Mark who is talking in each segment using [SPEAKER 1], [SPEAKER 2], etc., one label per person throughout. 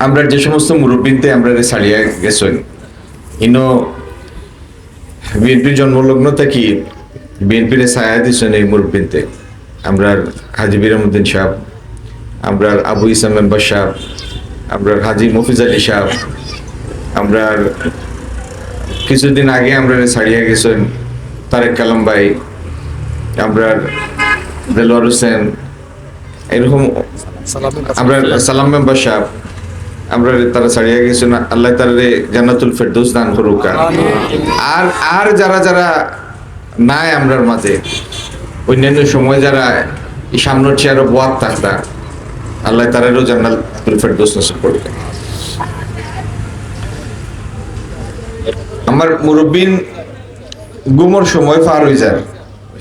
[SPEAKER 1] আমরা যে সমস্ত মুরব্বীতে আমরা ছাড়িয়ে গেছেন ইনো বিএনপির জন্মলগ্ন থেকে বিএনপির ছায়া দিচ্ছেন এই মুরব্বীতে আমরা হাজি বিরামুদ্দিন সাহ আমরা আবু ইসলাম মেম্বার সাহ আমরা হাজি মফিজ আলী সাহ আমরা কিছুদিন আগে আমরা ছাড়িয়ে গেছেন তারেক কালাম ভাই আমরা দেলোয়ার হোসেন এরকম আমরা সালাম মেম্বার সাহেব আমরা তারা ছাড়িয়ে গেছে না, আল্লাহ তারে জান্নাতুল ফেরদৌস দান করুক আর। আর যারা যারা নাই আমরার মাঝে, অন্যান্য সময় যারা সামনের চেয়ারে বোয়াত থাকতা, আল্লাহ তারেরও জান্নাতুল ফেরদৌস নসিব করুক। আমার মুরব্বিন গুমর সময় পার হয়ে যায়,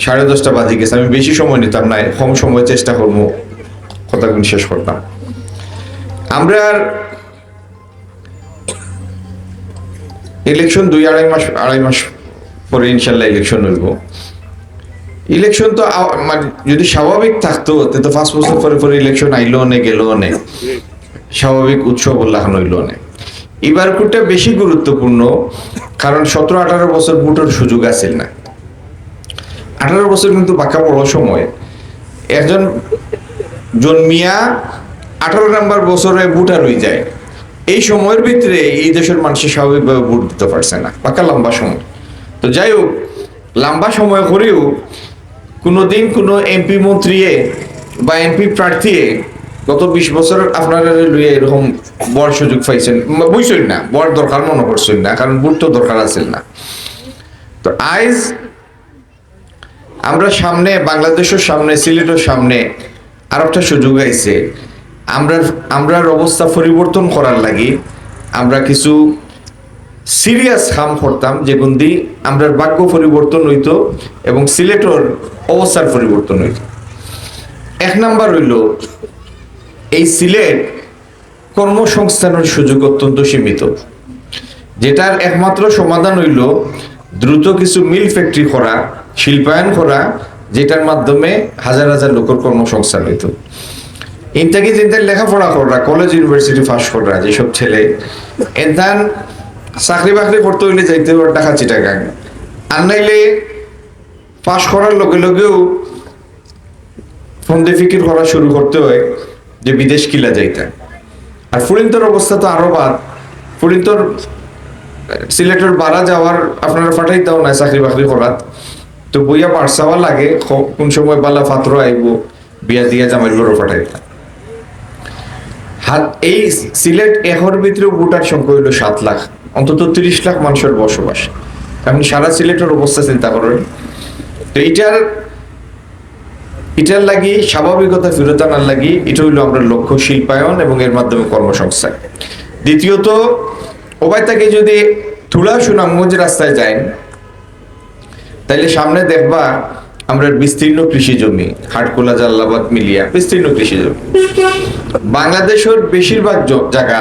[SPEAKER 1] সাড়ে দশটা বাজে গেছে, আমি বেশি সময় নিতাম না, কম সময় চেষ্টা করব, কথাগুলি শেষ করতাম। আমরা ইলেকশন দুই আড়াই মাস আড়াই মাস পরে ইনশাল্লাহ ইলেকশন হইব। ইলেকশন তো মানে যদি স্বাভাবিক থাকতো, তে পাঁচ বছর পরে পরে ইলেকশন আইলো নে গেল নে স্বাভাবিক উৎসব উল্লাহন হইল নে এবার কুটা বেশি গুরুত্বপূর্ণ? কারণ সতেরো, আঠারো বছর ভোটের সুযোগ আছে না। আঠারো বছর কিন্তু বাঁকা বড় সময়। একজন জন্মিয়া আঠারো নাম্বার বছরে ভোটার হয়ে যায়। এই সময়ের ভিতরে এই দেশের মানুষের স্বাভাবিকভাবে ভোট দিতে পারছে না, পাকা লম্বা সময়। তো যাই হোক, লম্বা সময় করেও কোনোদিন কোনো এমপি মন্ত্রী বা এমপি প্রার্থী গত বিশ বছর আপনারা লইয়া এরকম বড় সুযোগ পাইছেন। বুঝছেন না, বড় দরকার মনে করছেন না, কারণ ভোট তো দরকার আছে না। তো আইজ আমরা সামনে, বাংলাদেশের সামনে, সিলেটের সামনে আর একটা সুযোগ আইছে। আমরা, আমরার অবস্থা পরিবর্তন করার লাগি, আমরা কিছু সিরিয়াস কাম করতাম যেগুন দি আমরার বাক্য পরিবর্তন হইতো এবং সিলেটর অবস্থার পরিবর্তন হইত। এক নাম্বার হইল, এই সিলেট কর্মসংস্থানের সুযোগ অত্যন্ত সীমিত, যেটার একমাত্র সমাধান হইল দ্রুত কিছু মিল ফ্যাক্টরি করা, শিল্পায়ন করা, যেটার মাধ্যমে হাজার হাজার লোকের কর্মসংস্থান হইত। ইনটাকে চিন্তা লেখাপড়া করা কলেজ ইউনিভার্সিটি পাস করা যেসব ছেলে। এনতান চাকরি বাকরি করতে হইলে যাইতে হবে টাকা। চিটাগাং আর নাইলে পাস করার লগে লগেও ফোন ফিকির করা শুরু করতে হয় যে বিদেশ কিলা যাইতে। আর ফুরিন্তর অবস্থা তো আরও বাদ। ফুরিন্তর সিলেটের বাড়া যাওয়ার আপনারা ফাটাই দাও না চাকরি বাকরি করার তো বইয়া পারসাওয়া লাগে কোন সময় বালা ফাত্র আইব, বিয়া দিয়া জামাই বড় ফাটাই এই সিলেট এহর ভিতরে ভোটার সংখ্যা হইল সাত লাখ, অন্তত তিরিশ লাখ মানুষের বসবাস। আপনি সারা সিলেটের অবস্থা চিন্তা করেন। তো এইটার এটার লাগি স্বাভাবিকতা ফেরত আনার লাগি এটা হইল আমরা লক্ষ্য শিল্পায়ন এবং এর মাধ্যমে কর্মসংস্থান। দ্বিতীয়ত ওবাই থেকে যদি থুলা সুনামগঞ্জ রাস্তায় যায় তাইলে সামনে দেখবা আমরা বিস্তীর্ণ কৃষি জমি, হাটকোলা, জাল্লাবাদ মিলিয়া বিস্তীর্ণ কৃষি জমি। বাংলাদেশের বেশিরভাগ জায়গা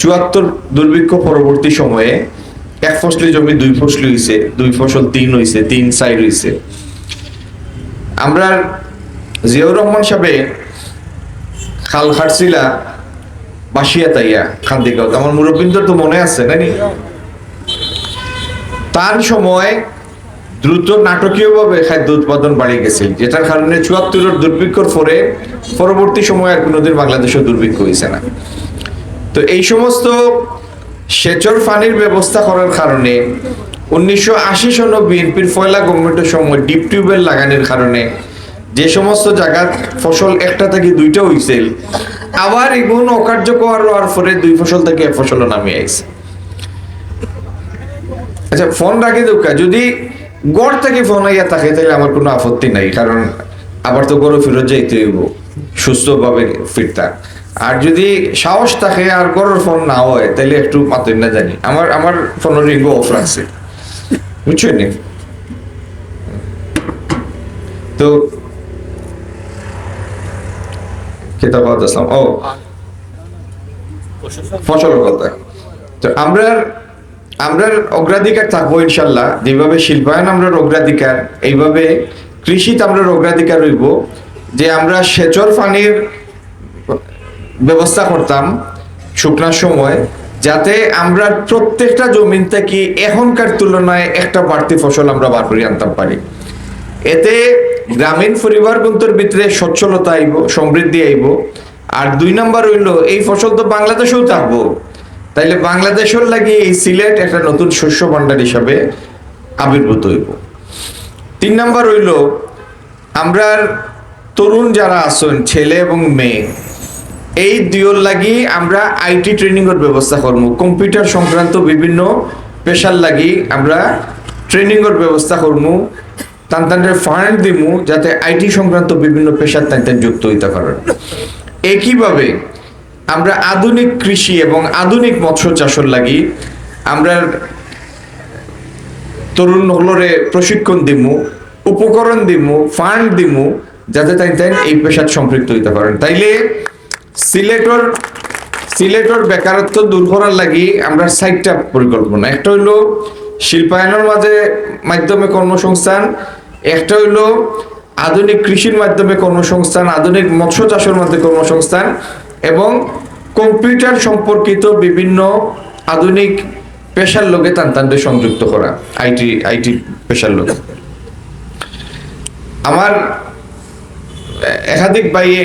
[SPEAKER 1] চুয়াত্তর দুর্ভিক্ষ পরবর্তী সময়ে এক ফসলি জমি, দুই ফসলি হইছে, দুই ফসল তিন হইছে, তিন সাইড হইছে। আমরা জিয়াউর রহমান সাহেবে খাল খাটছিলা বাসিয়া তাইয়া খান্দিগাঁও, আমার মুরব্বিন্দর তো মনে আছে নাকি তার সময় দ্রুত নাটকীয়ভাবে খাদ্য উৎপাদন বাড়ে গেছিল, যেটার কারণে চুয়াত্তরের দুর্ভিক্ষর পরে পরবর্তী সময় আর কোনোদিন বাংলাদেশে দুর্ভিক্ষ হয়েছে না। তো এই সমস্ত সেচর পানির ব্যবস্থা করার কারণে উনিশশো আশি সন বিএনপির ফয়লা গভর্নমেন্টের সময় ডিপ টিউবওয়েল লাগানোর কারণে যে সমস্ত জায়গা ফসল একটা থেকে দুইটা হইছিল, আবার এগুন অকার্যকর হওয়ার পরে দুই ফসল থেকে এক ফসলও নামিয়ে আইছে। আচ্ছা ফোন রাখি দোকা, যদি গড় থেকে ফোন আইয়া থাকে তাহলে আমার কোনো আপত্তি নাই কারণ আবার তো গড় ফেরত যাইতে হইব সুস্থভাবে ফিরতা। আর যদি সাহস থাকে আর গড়ের ফোন না হয় তাহলে একটু মাতেন না জানি। আমার আমার ফোনের রিঙ্গ অফ রাখছে বুঝছেন নি? তো খেতাব আসলাম। ও ফসলের কথা। তো আমরা আমরার অগ্রাধিকার থাকব ইনশাল্লাহ। যেভাবে শিল্পায়ন আমরা অগ্রাধিকার, এইভাবে কৃষিতে আমরা অগ্রাধিকার রইব। যে আমরা সেচর পানির ব্যবস্থা করতাম শুকনার সময়, যাতে আমরা প্রত্যেকটা জমিন থেকে এখনকার তুলনায় একটা বাড়তি ফসল আমরা বার করে আনতাম পারি। এতে গ্রামীণ পরিবার গুন্তর ভিতরে সচ্ছলতা আইব, সমৃদ্ধি আইব। আর দুই নাম্বার হইল, এই ফসল তো বাংলাদেশেও থাকব। তাইলে বাংলাদেশের লাগি এই সিলেট একটা নতুন শস্য ভাণ্ডার হিসাবে আবির্ভূত হইব। তিন নাম্বার হইল, আমরা তরুণ যারা আছেন, ছেলে এবং মেয়ে, এই দুয়োর লাগি আমরা আইটি ট্রেনিংয়ের ব্যবস্থা করব। কম্পিউটার সংক্রান্ত বিভিন্ন পেশার লাগি আমরা ট্রেনিং এর ব্যবস্থা করব। তান তাদের ফান্ড দিমু যাতে আইটি সংক্রান্ত বিভিন্ন পেশার তান যুক্ত হইতে পারেন। একইভাবে আমরা আধুনিক কৃষি এবং আধুনিক মৎস্য চাষের লাগি আমরা তরুণ হলরে প্রশিক্ষণ দিমু, উপকরণ দিমু, ফান্ড দিমু, যাতে তাই তাই এই পেশার সম্পৃক্ত হইতে পারেন। তাইলে সিলেটর সিলেটর বেকারত্ব দূর করার লাগি আমরা সাইটটা পরিকল্পনা। একটা হইল শিল্পায়নের মাঝে মাধ্যমে কর্মসংস্থান, একটা হইল আধুনিক কৃষির মাধ্যমে কর্মসংস্থান, আধুনিক মৎস্য চাষের মাধ্যমে কর্মসংস্থান এবং কম্পিউটার সম্পর্কিত বিভিন্ন আধুনিক পেশার লোকে তান তানদের সংযুক্ত করা আইটি আইটি পেশার লোক। আমার একাধিক বাইয়ে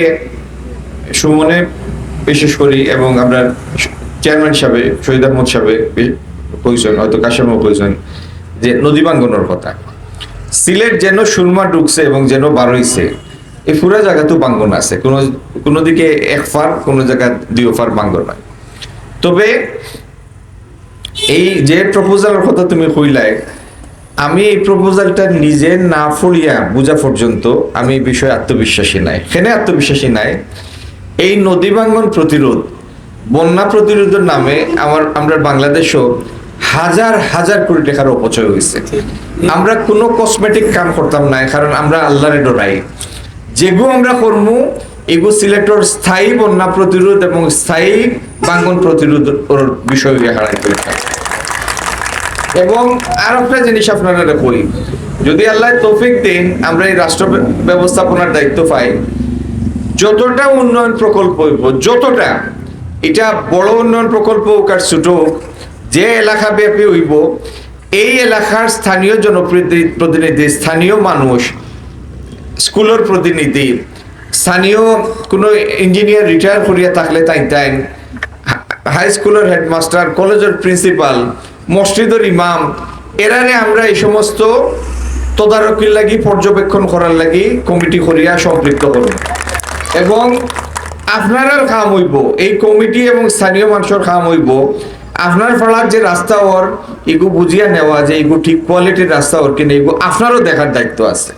[SPEAKER 1] সুমনে বিশেষ করি এবং আমরা চেয়ারম্যান সাহেবে শহীদ আহমদ সাহেবে কইছেন হয়তো কাশেমও কইছেন যে নদী বাঙ্গনের কথা। সিলেট যেন সুরমা ঢুকছে এবং যেন বার হইছে এই পুরা জায়গা তো বাঙ্গন আছে। কোনো কোনো দিকে এক ফার কোনো জায়গা দুই ফার বাঙ্গন নয় তবে এই যে প্রপোজালের কথা তুমি কইলাই আমি এই প্রপোজালটা নিজে না ফলিয়া বোঝা পর্যন্ত আমি এই বিষয়ে আত্মবিশ্বাসী নাই। কেন আত্মবিশ্বাসী নাই? এই নদী ভাঙ্গন প্রতিরোধ বন্যা প্রতিরোধের নামে আমার আমরা বাংলাদেশও হাজার হাজার কোটি টাকার অপচয় হয়েছে। আমরা কোনো কসমেটিক কাম করতাম না কারণ আমরা আল্লাহরে ডরাই যেগু আমরা করমু, এগু সিলেক্টর স্থায়ী বন্যা প্রতিরোধ এবং স্থায়ী বাঙ্গন প্রতিরোধ বিষয় হারাই এবং আর একটা জিনিস আপনারা কই যদি আল্লাহ তৌফিক দেন, আমরা এই রাষ্ট্র ব্যবস্থাপনার দায়িত্ব পাই। যতটা উন্নয়ন প্রকল্প হইব, যতটা, এটা বড় উন্নয়ন প্রকল্প হোক আর ছোট হোক, যে এলাকা ব্যাপী হইব, এই এলাকার স্থানীয় জনপ্রতিনিধি স্থানীয় মানুষ স্কুলের প্রতিনিধি স্থানীয় কোনো ইঞ্জিনিয়ার রিটায়ার করিয়া থাকলে তাই তাই হাই স্কুলের হেডমাস্টার কলেজের প্রিন্সিপাল মসজিদের ইমাম এরারে আমরা এই সমস্ত তদারকির লাগি পর্যবেক্ষণ করার লাগি কমিটি করিয়া সম্পৃক্ত করব এবং আপনার কাম হইব, এই কমিটি এবং স্থানীয় মানুষের কাম হইব, আপনার ফলার যে রাস্তা ওর, এগু বুঝিয়া নেওয়া যে এগু ঠিক কোয়ালিটির রাস্তা ওর কিনা, এগু আপনারও দেখার দায়িত্ব আছে।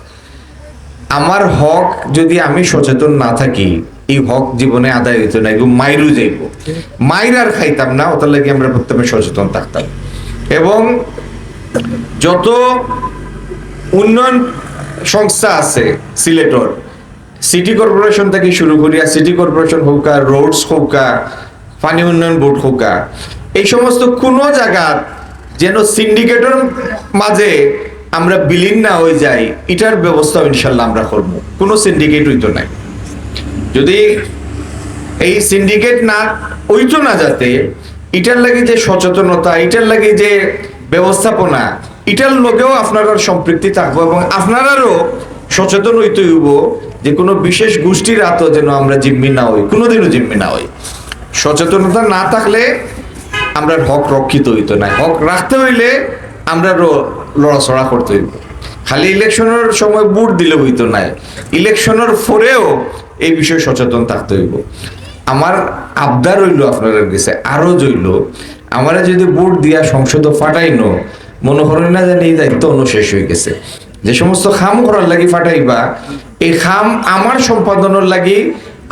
[SPEAKER 1] আমার হক যদি আমি সচেতন না থাকি, এই হক জীবনে আদায় হইতো না এগুলো মাইরু যাইব। মাইর আর খাইতাম না, ওটার লাগে আমরা প্রথমে সচেতন থাকতাম। এবং যত উন্নয়ন সংস্থা আছে, সিলেটর, সিটি কর্পোরেশন থেকে শুরু করিয়া সিটি কর্পোরেশন হোক রোডস হোক পানি উন্নয়ন বোর্ড হোক এই সমস্ত কোনো জায়গা যেন সিন্ডিকেটের মাঝে আমরা বিলীন না হয়ে যাই, এটার ব্যবস্থা ইনশাল্লাহ আমরা করব। কোনো সিন্ডিকেট হইতো নাই। যদি এই সিন্ডিকেট না হইতো না যাতে, এটার লাগে যে সচেতনতা, এটার লাগে যে ব্যবস্থাপনা, এটার লোকেও আপনারা সম্পৃক্তি থাকব এবং আপনারারও সচেতন হইতে হইব যে কোনো বিশেষ গোষ্ঠীর হাতও যেন আমরা জিম্মি না হই, কোনোদিনও জিম্মি না হই। সচেতনতা না থাকলে আমরা হক রক্ষিত হইতো না। হক রাখতে হইলে আমরা লড়াচড়া করতে হইব। খালি ইলেকশনের সময় বুট দিলে হইতো না ইলেকশনের পরেও এই বিষয়ে সচেতন থাকতে হইব। আমার আবদার হইল আপনার কাছে, আরও জইল আমারা যদি বুট দিয়া সংসদ ফাটাইনো, মনে করেন না জানি এই দায়িত্ব অনুশেষ হয়ে গেছে। যে সমস্ত খাম করার লাগি ফাটাইবা, এই খাম আমার সম্পাদনের লাগি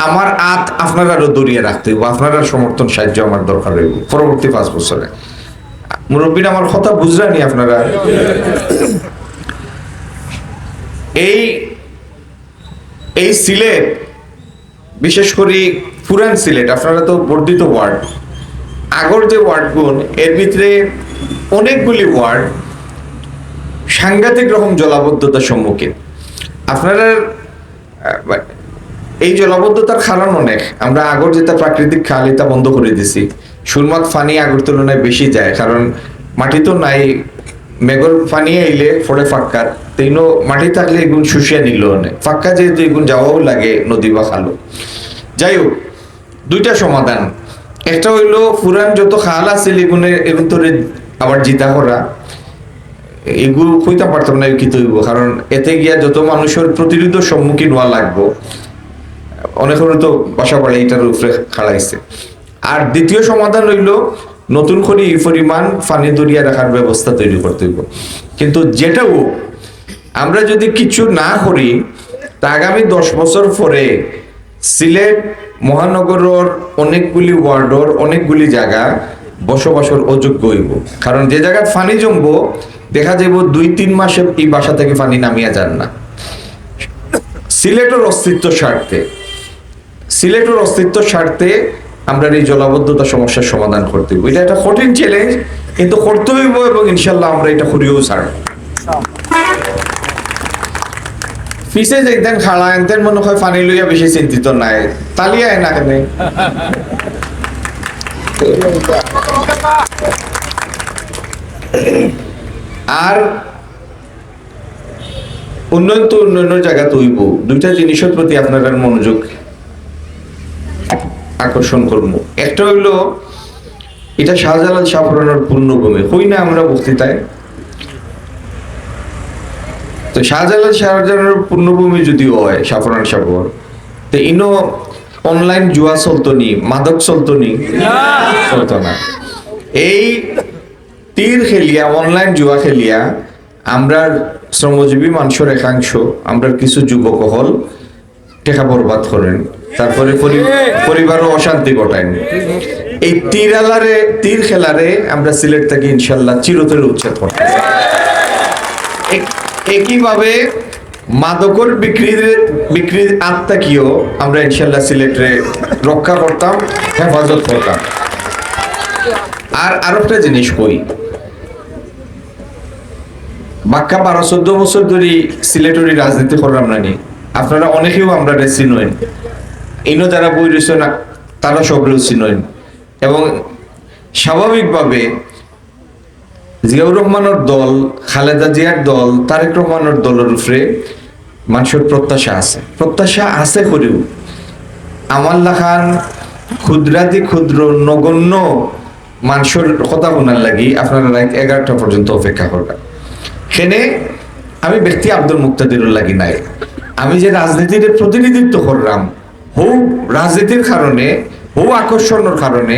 [SPEAKER 1] আমার আত আপনার আরও দরিয়ে রাখতে হইব। আপনার সমর্থন সাহায্য আমার দরকার হইব পরবর্তী পাঁচ বছরে। মুরব্বীর আমার কথা বুঝলেনি আপনারা? এই এই সিলেট, বিশেষ করে পুরান সিলেট, আপনারা তো বর্ধিত ওয়ার্ড, আগর যে ওয়ার্ডগুন, এর ভিতরে অনেকগুলি ওয়ার্ড সাংঘাতিক রকম জলাবদ্ধতার সম্মুখীন। আপনারা এই জলাবদ্ধতার কারণ অনেক। আমরা আগর যেটা প্রাকৃতিক খাল, এটা বন্ধ করে দিছি। সুরমাত ফানি আগর তুলনায় বেশি যায়, কারণ মাটি তো নাই। মেঘর ফানি আইলে ফলে ফাক্কার তেইনো মাটি থাকলে এগুন শুষিয়ে নিল অনেক। ফাক্কা যেহেতু এগুন যাওয়াও লাগে নদী বা খালো। যাই হোক দুইটা সমাধান। একটা হইল পুরান যত খাল আছে এগুনে, এগুন তোরে আবার জিতা করা। এগুলো কইতে পারতাম না কি তৈব, কারণ এতে গিয়া যত মানুষের প্রতিরোধের সম্মুখীন হওয়া লাগবো। অনেক তো বাসা বাড়ি এটার উপরে খাড়াইছে। আর দ্বিতীয় সমাধান হইল নতুন করে এই পরিমাণ পানি দরিয়া রাখার ব্যবস্থা তৈরি করতে হইব। কিন্তু যেটাও আমরা যদি কিছু না করি, তা আগামী দশ বছর পরে সিলেট মহানগরের অনেকগুলি ওয়ার্ডর অনেকগুলি জায়গা বসবাসের অযোগ্য হইব। কারণ যে জায়গায় পানি জমবো, দেখা যাব দুই তিন মাসে এই বাসা থেকে পানি নামিয়া যান না। সিলেটের অস্তিত্ব স্বার্থে। সিলেটের অস্তিত্ব স্বার্থে আমরা এই জলাবদ্ধতা সমস্যার সমাধান করতে হইব। এটা একটা কঠিন চ্যালেঞ্জ কিন্তু করতে হইব এবং ইনশাল্লাহ আমরা এটা করিও ছাড়ব পিছে যেতেন খাড়া এনতেন মনে হয় পানি লইয়া বেশি চিন্তিত নাই। কেন? আর উন্নয়ন তো উন্নয়নের জায়গা তৈব দুইটা জিনিসের প্রতি আপনার মনোযোগ আকর্ষণ করব। একটা হইল, এটা শাহজালাল শাহপুরানোর পূর্ণভূমি। হই না আমরা বক্তৃতায়? তো শাহজালাল শাহজালালের পূর্ণভূমি যদি হয় সাফরান সাগর তো ইনো অনলাইন জুয়া চলতো নি মাদক চলতো নি চলতো না এই তীর খেলিয়া অনলাইন জুয়া খেলিয়া আমরা শ্রমজীবী মানুষের একাংশ আমরা কিছু যুবক হল টেকা বরবাদ করেন। তারপরে পরি- পরিবারও অশান্তি ঘটায়। এই তীর আলারে, তীর খেলারে আমরা সিলেট থেকে ইনশাল্লাহ চিরতরে উচ্ছেদ করতে একইভাবে মাদকর বিক্রির বিক্রির আত্মাকিও আমরা ইনশাল্লাহ সিলেটে রক্ষা করতাম, হেফাজত করতাম। আর আরেকটা জিনিস কই? বাক্কা বারো চোদ্দ বছর ধরে সিলেটরি রাজনীতি করলাম না আপনারা অনেকেও আমরা চিনেন। ইনো যারা বই রয়েছে না তারা সবরেও চিনেন এবং স্বাভাবিকভাবে জিয়াউর রহমানের দল, খালেদা জিয়ার দল, তারেক রহমানের দলের উপরে মানুষের প্রত্যাশা আছে। প্রত্যাশা আছে করেও আমার লাখান ক্ষুদ্রাতি ক্ষুদ্র নগণ্য মানুষের কথা শোনার লাগি আপনারা এগারোটা পর্যন্ত অপেক্ষা করবেন। সেনে আমি ব্যক্তি আব্দুল মুক্তাদিরুল লাগি নাই। আমি যে রাজনীতির প্রতিনিধিত্ব করলাম হৌ রাজনীতির কারণে হৌ আকর্ষণের কারণে,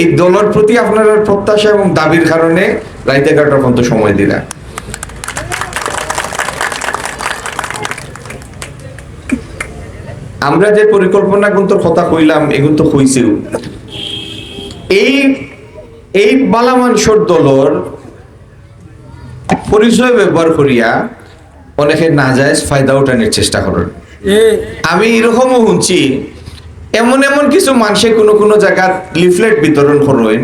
[SPEAKER 1] এই দলের প্রতি আপনার প্রত্যাশা এবং দাবির কারণে রাত এগারোটা পর্যন্ত সময় দিলাম। আমরা যে পরিকল্পনা কিন্তু কথা কইলাম এগুলো তো হইছেও। এই এই বালামানসর দলর পরিচয় ব্যবহার করিয়া অনেকে নাজায়জ ফায়দা উঠানোর চেষ্টা করেন। আমি এরকমও শুনছি, এমন এমন কিছু মানুষে কোনো কোনো জায়গা লিফলেট বিতরণ করেন,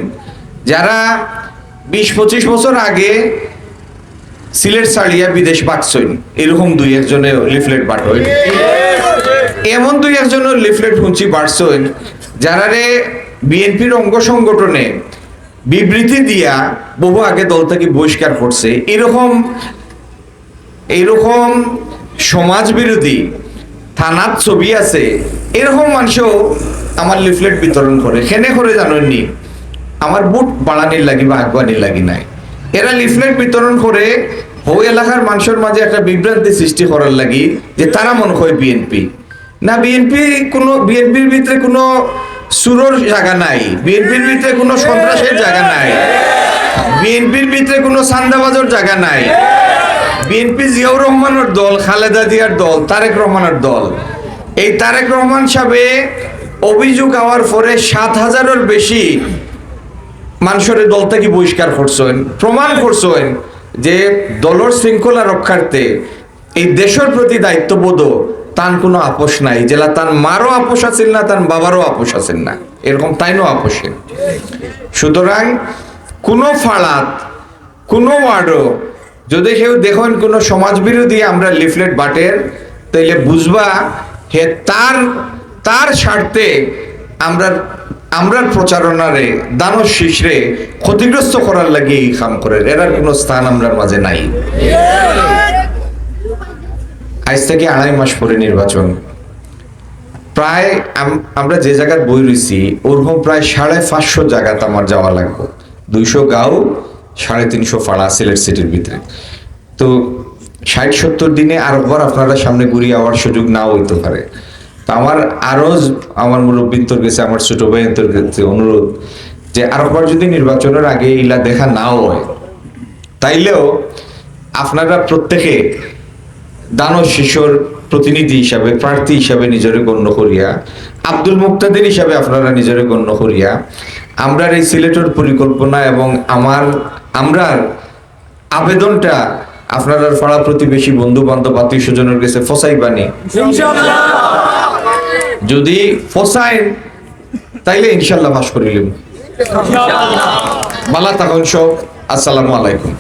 [SPEAKER 1] যারা বিশ পঁচিশ বছর আগে সিলেট ছাড়িয়া বিদেশ বাঁচছেন। এরকম দুই একজনে লিফলেট বাটন এমন দুই একজনের লিফলেট শুনছি বাড়ছেন যারা রে বিএনপির অঙ্গ সংগঠনে বিবৃতি দিয়া বহু আগে দল থেকে বহিষ্কার করছে। এরকম এরকম সমাজ বিরোধী থানার ছবি আছে। এরকম মানুষও আমার লিফলেট বিতরণ করে। সেনে করে জানেননি? আমার বুট বাড়ানির লাগি বা আগুয়ানির লাগি নাই। এরা লিফলেট বিতরণ করে ওই এলাকার মানুষের মাঝে একটা বিভ্রান্তি সৃষ্টি করার লাগি যে তারা মনে হয় বিএনপি না বিএনপি কোনো বিএনপির ভিতরে কোনো সুরর জায়গা নাই। বিএনপির ভিতরে কোনো সন্ত্রাসের জায়গা নাই। বিএনপির ভিতরে কোনো সান্দাবাজের জায়গা নাই। বিএনপি জিয়াউর রহমানের দল, খালেদা জিয়ার দল, তারেক রহমানের দল। এই তারেক রহমান সাহেবে অভিযোগ হওয়ার পরে সাত হাজারের বেশি মানুষের দল থেকে বহিষ্কার করছেন? প্রমাণ করছেন যে দলর শৃঙ্খলা রক্ষার্থে এই দেশের প্রতি দায়িত্ববোধ তার কোনো আপোষ নাই। জেলা তার মারও আপোষ আছেন না, তার বাবারও আপোষ আছেন না। এরকম তাইনও আপোষে সুতরাং কোনো ফাড়াত কোনো ওয়ার্ডও যদি কেউ দেখেন কোনো সমাজ বিরোধী আমরা লিফলেট বাটের, তাইলে বুঝবা হে তার তার স্বার্থে আমরা আমরার প্রচারণারে, দানব শিশরে ক্ষতিগ্রস্ত করার লাগে এই কাম করে। এরার কোনো স্থান আমরার মাঝে নাই। আজ থেকে আড়াই মাস পরে নির্বাচন। প্রায় আম- আমরা যে জায়গার বই রয়েছি, ওরকম প্রায় সাড়ে পাঁচশো জায়গাতে আমার যাওয়া লাগবে। দুইশো গাঁও সাড়ে তিনশো পাড়া সিলেট সিটির ভিতরে। তো ষাট সত্তর দিনে আরেকবার আপনারা সামনে ঘুরিয়ে আওয়ার সুযোগ নাও হইতে পারে। তো আমার আরও জ- আমার মুরব্বিন্তর গেছে আমার ছোট ভাইন্তর কাছে অনুরোধ যে আরেকবার যদি নির্বাচনের আগে ইলা দেখা নাও হয়, তাইলেও আপনারা প্রত্যেকে দানব শিশুর প্রতিনিধি হিসাবে, প্রার্থী হিসাবে নিজেরে গণ্য করিয়া, আব্দুল মুক্তাদের হিসাবে আপনারা নিজেরে গণ্য করিয়া আমরা এই সিলেটের পরিকল্পনা এবং আমার আমরার আবেদনটা আপনারা পাড়া প্রতিবেশী বন্ধু বান্ধব আত্মীয় স্বজনের কাছে ফসাই বানি। যদি ফসাই তাইলে ইনশাল্লাহ পাশ করিলাম বালা তখন সব। আসসালামু আলাইকুম।